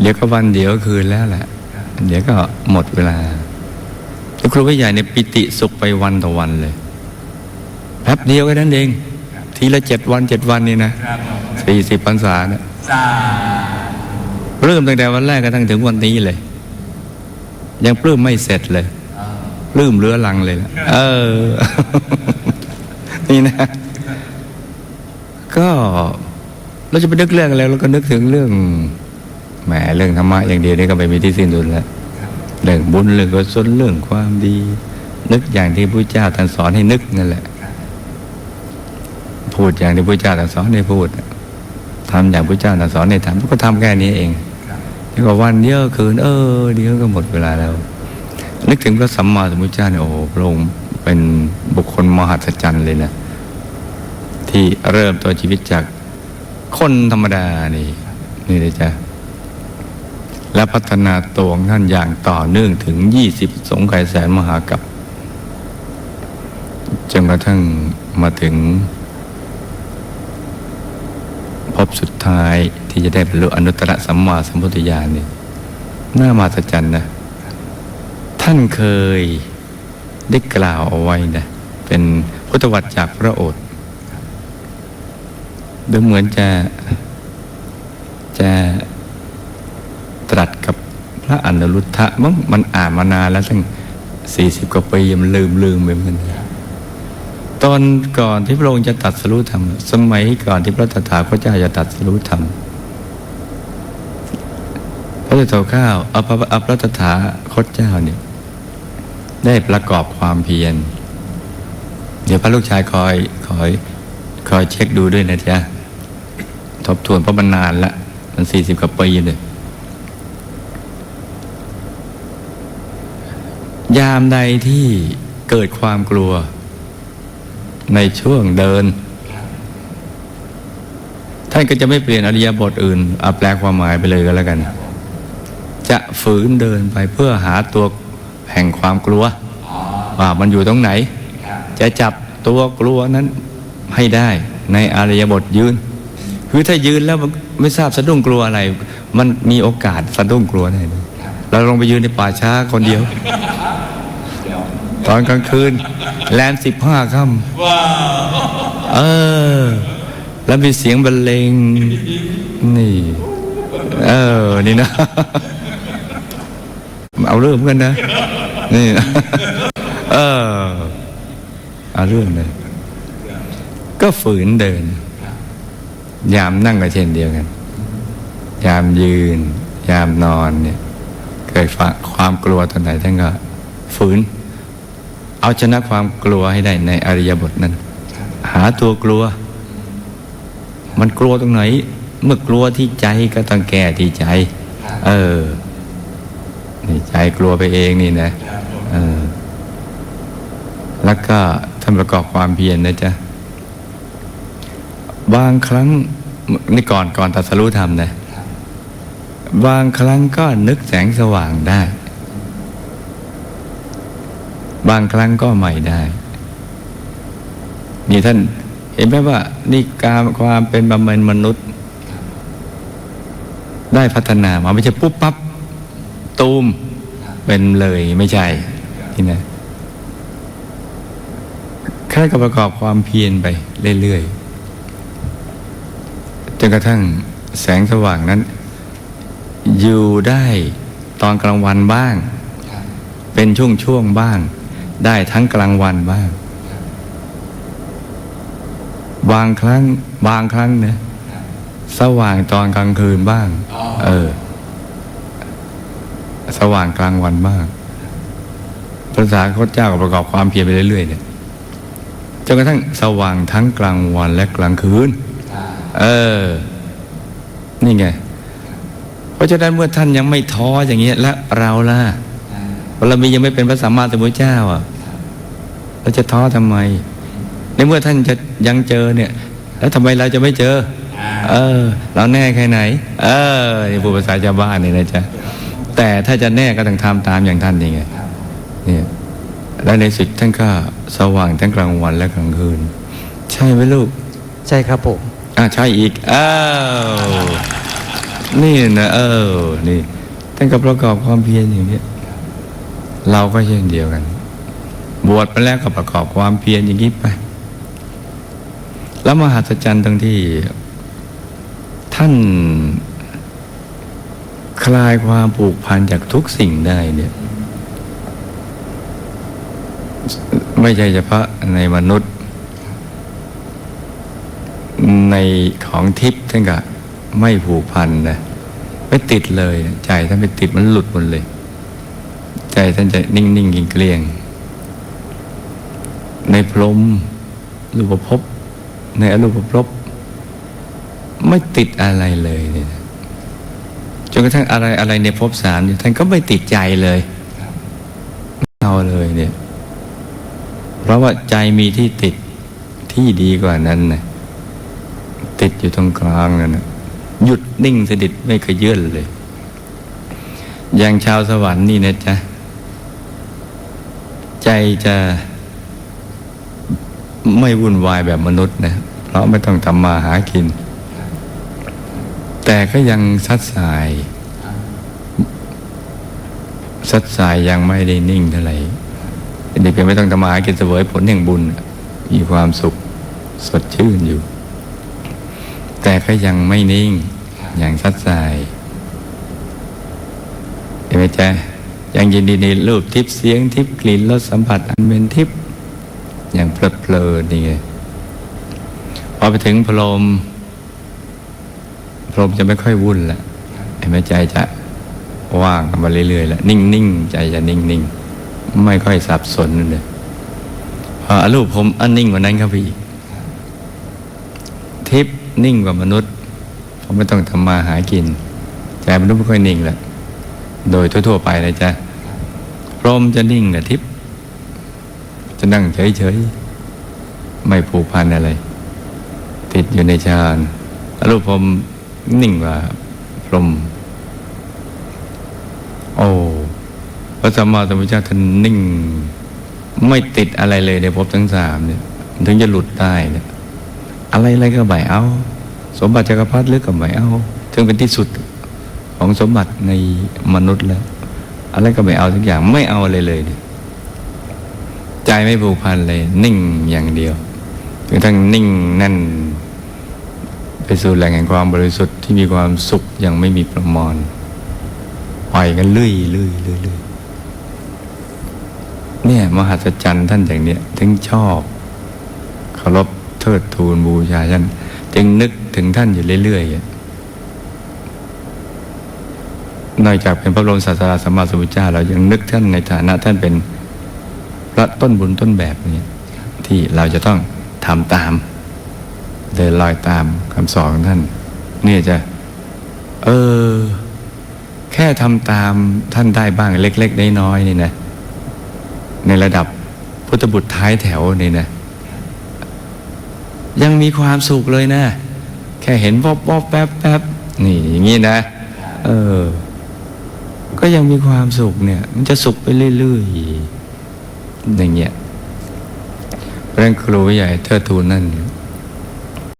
เดี๋ยวก็วันเดี๋ยวก็คืนแล้วแหละ เดี๋ยวก็หมดเวลาแล้วครูผู้ใหญ่เนี่ยปิติสุขไปวันต่อวันเลยแป๊บเดียวก็นั้นเอง ทีละเจ็ดวันเจ็ดวันนี่นะครับสี่สิบพรรษาเนี่ยสาเริ่มตั้งแต่วันแรกกระทั่งถึงวันนี้เลย ยังปลื้มไม่เสร็จเลยปลื้มเรื้อรังเลยนะเออ นี่นะ ก็เราจะไปนึกเรื่องอะไรเราก็นึกถึงเรื่อง แหมเรื่องธรรมะอย่างเดียวนี่ก็ไม่มีที่สิ้นสุดแล้วเรื่องบุญเรื่องกุศลเรื่องความดี นึกอย่างที่พระเจ้าท่านสอนให้นึกนั่นแหละ พูดอย่างที่พระเจ้าท่านสอนให้พูดทำอย่างพระเจ้าท่านสอนให้ทำก็ทำแค่นี้เองแล้วก็วันเดียวคืน เออเดียวก็หมดเวลาแล้ว นึกถึงพระสัมมาสัมพุทธเจ้าเนี่ยโอ้โหพระองค์เป็นบุคคลมหัศจรรย์เลยนะที่เริ่มตัวชีวิตจากคนธรรมดานี่ นี่เลยจ้ะ และพัฒนาตัวของท่านอย่างต่อเนื่องถึงยี่สิบสงไขยแสนมหากับจนกระทั่งมาถึง พบสุดท้ายที่จะได้บรรลุอนุตตรสัมมาสัมพุทธญาณนี่น่ามหัศจรรย์นะ ท่านเคยได้กล่าวเอาไว้นะเป็นพุทธวัตรจากพระโอษฐ์ดูเหมือนจะจะ ระอนุรุทธะมั้งมันอ่านมานานแล้วตั้งสี่สิบกว่าปีมันลืมลืมไปเหมือนกันตอนก่อนที่พระองค์จะตัดสรู้ธรรม สมัยก่อนที่พระตถาคตเจ้าจะตัดสรู้ธรรมพระเจ้าข้าวอภอภรตถาคตเจ้าเนี่ยได้ประกอบความเพียร เดี๋ยวพระลูกชายคอยคอยคอยเช็คดูด้วยนะจ๊ะทบทวนเพราะมันนานละมันสี่สิบกว่าปีเลย ยามใดที่เกิดความกลัว ในช่วงเดิน ท่านก็จะไม่เปลี่ยนอริยบทอื่นเอาแปลความหมายไปเลยก็แล้วกัน จะฝืนเดินไปเพื่อหาตัวแห่งความกลัวว่ามันอยู่ตรงไหน จะจับตัวกลัวนั้นให้ได้ในอริยบทยืน คือถ้ายืนแล้วไม่ทราบสะดุ้งกลัวอะไร มันมีโอกาสสะดุ้งกลัวได้ เลยเราลงไปยืนในป่าช้าคนเดียว ตอนกลางคืน แลมสิบห้าค่ำเออ แล้วมีเสียงบรรเลง นี่ เออ นี่นะ เอาเรื่องเหมือนกันนะ นี่ เออ เอาเรื่องเลย ก็ฝืนเดิน ยามนั่งก็เช่นเดียวกัน ยามยืน ยามนอนเนี่ย เกิดความกลัวตอนไหนท่านก็ฝืน เอาชนะความกลัวให้ได้ในอริยบทนั้น หาตัวกลัว มันกลัวตรงไหน เมื่อกลัวที่ใจก็ต้องแก้ที่ใจ เออนี่ใจกลัวไปเองนี่นะเออแล้วก็ท่านประกอบความเพียรนะจ๊ะบางครั้งนี่ก่อนก่อนตัดสรู้ธรรมนะ บางครั้งก็นึกแสงสว่างได้ บางครั้งก็ไม่ได้ นี่ท่านเห็นไหมว่านี่การความเป็นบำเพ็ญมนุษย์ ได้พัฒนามาไม่ใช่ปุ๊บปั๊บตูมเป็นเลยไม่ใช่ที่นะแค่กับประกอบความเพียรไปเรื่อยๆจนกระทั่งแสงสว่างนั้น อยู่ได้ตอนกลางวันบ้าง เป็นช่วงๆบ้าง ได้ทั้งกลางวันบ้าง บางครั้งบางครั้งนะสว่างตอนกลางคืนบ้าง เออ สว่างกลางวันบ้างภาษาเขาเจ้าก็ประกอบความเพียรไปเรื่อยๆเนี่ยจนกระทั่งสว่างทั้งกลางวันและกลางคืน เออ นี่ไงเพ ราะฉะนั้นเมื่อท่านยังไม่ท้ออย่างเงี้ยแล้วเราล่ะเรามียังไม่เป็นพระสัมมาสัมพุทธเจ้าอะเราจะท้อทำไม ในเมื่อท่านจะยังเจอเนี่ย แล้วทำไมเราจะไม่เจอ เออ เราแน่แค่ไหน เออนี่พูดภาษาชาวบ้านนี่นะจ๊ะแต่ถ้าจะแน่ก็ต้องทำตามอย่างท่านนี่ไงเนี่ยและในสุดท่านก็สว่างทั้งกลางวันและกลางคืน ใช่ไหมลูก ใช่ครับผมอ่าใช่อีกอ้าว นี่นะเออ นี่ท่านก็ประกอบความเพียรอย่างนี้เราก็เช่นเดียวกัน บวชไปแล้วก็ประกอบความเพียรอย่างนี้ไป แล้วมหัศจรรย์ตรงที่ ท่านคลายความผูกพันจากทุกสิ่งได้เนี่ย ไม่ใช่เฉพาะในมนุษย์ ในของทิพย์ท่านก็ ไม่ผูกพันนะไม่ติดเลยใจท่านไม่ติดมันหลุดหมดเลย ใจท่านจะนิ่งนิ่งเกลียง ในพรมรูปภพในอรูปภพไม่ติดอะไรเลยเนี่ยจนกระทั่งอะไรอะไรในภพสามเนี่ยท่านก็ไม่ติดใจเลยไม่เอาเลยเนี่ย เพราะว่าใจมีที่ติดที่ดีกว่านั้นนะติดอยู่ตรงกลางนั่นนะ หยุดนิ่งสนิทไม่ขยื่นเลย อย่างชาวสวรรค์นี่นะจ๊ะ ใจจะไม่วุ่นวายแบบมนุษย์นะ เพราะไม่ต้องทำมาหากิน แต่ก็ยังซัดสายซัดสายยังไม่ได้นิ่งเท่าไหร่เด็กเพียงไม่ต้องทำมาหากินเสวยผลแห่งบุญ มีความสุขสดชื่นอยู่ แต่ก็ยังไม่นิ่งอย่างซัดสายเห็นไหมจ๊ะยังยินดีในรูปทิพย์เสียงทิพกลิ่นรสสัมผัสอันเป็นทิพย์อย่างเพลิดเพลินนี่ไงพอไปถึงพรมพรมจะไม่ค่อยวุ่นละเห็นไหมใจจะว่างมาเรื่อยๆแล้วนิ่งๆใจจะนิ่งๆไม่ค่อยสับสนเลยพออรูปผมอันนิ่งกว่านั้นครับพี่ทิพ นิ่งกว่ามนุษย์ผมไม่ต้องทำมาหากินใจมนุษย์ไม่ค่อยนิ่งแหล้วโดยทั่วๆไปนะจ๊ะพรมจะนิ่งกับทิพย์จะนั่งเฉยๆ ไม่ผูกพันอะไร ติดอยู่ในฌานอรูปพรมนิ่งกว่าพรมโอ้พระสัมมาสัมพุทธเจ้าท่านนิ่ง ไม่ติดอะไรเลยในภพทั้งสามเนี่ย ถึงจะหลุดได้เนี่ย อะไรอะไรก็ไม่เอา สมบัติจักรพรรดิหรือก็ไม่เอาถึงเป็นที่สุดของสมบัติในมนุษย์แล้ว อะไรก็ไม่เอาทุกอย่างไม่เอาอะไรเลยใจไม่ผูกพันเลย นิ่งอย่างเดียวจนกระทั่งนิ่งแน่น ไปสู่แหล่งแห่งความบริสุทธิ์ที่มีความสุขอย่างไม่มีประมาณปล่อยกันเรื่อยเรื่อยเรื่อยเรื่อยเนี่ย มหัศจรรย์ท่านอย่างเนี้ยถึงชอบเคารพ เทิดทูนบูชาท่านจึงนึกถึงท่านอยู่เรื่อยๆนอกจากเป็นพระบรมศาสดาสัมมาสัมพุทธเจ้าเรายังนึกท่านในฐานะท่านเป็นพระต้นบุญต้นแบบนี้ที่เราจะต้องทำตามเดินลอยตามคำสอนของท่าน นี่จะ เออ แค่ทำตามท่านได้บ้างเล็ก ๆ น้อยๆนี่นะ ในระดับพุทธบุตรท้ายแถวนี่นะ ยังมีความสุขเลยนะ แค่เห็นป๊อบป๊อบแป๊บแป๊บนี่อย่างนี้นะ เออ ก็ยังมีความสุขเนี่ย มันจะสุขไปเรื่อยๆอย่างเงี้ยเรื่องครูใหญ่เทิดทูนนั่น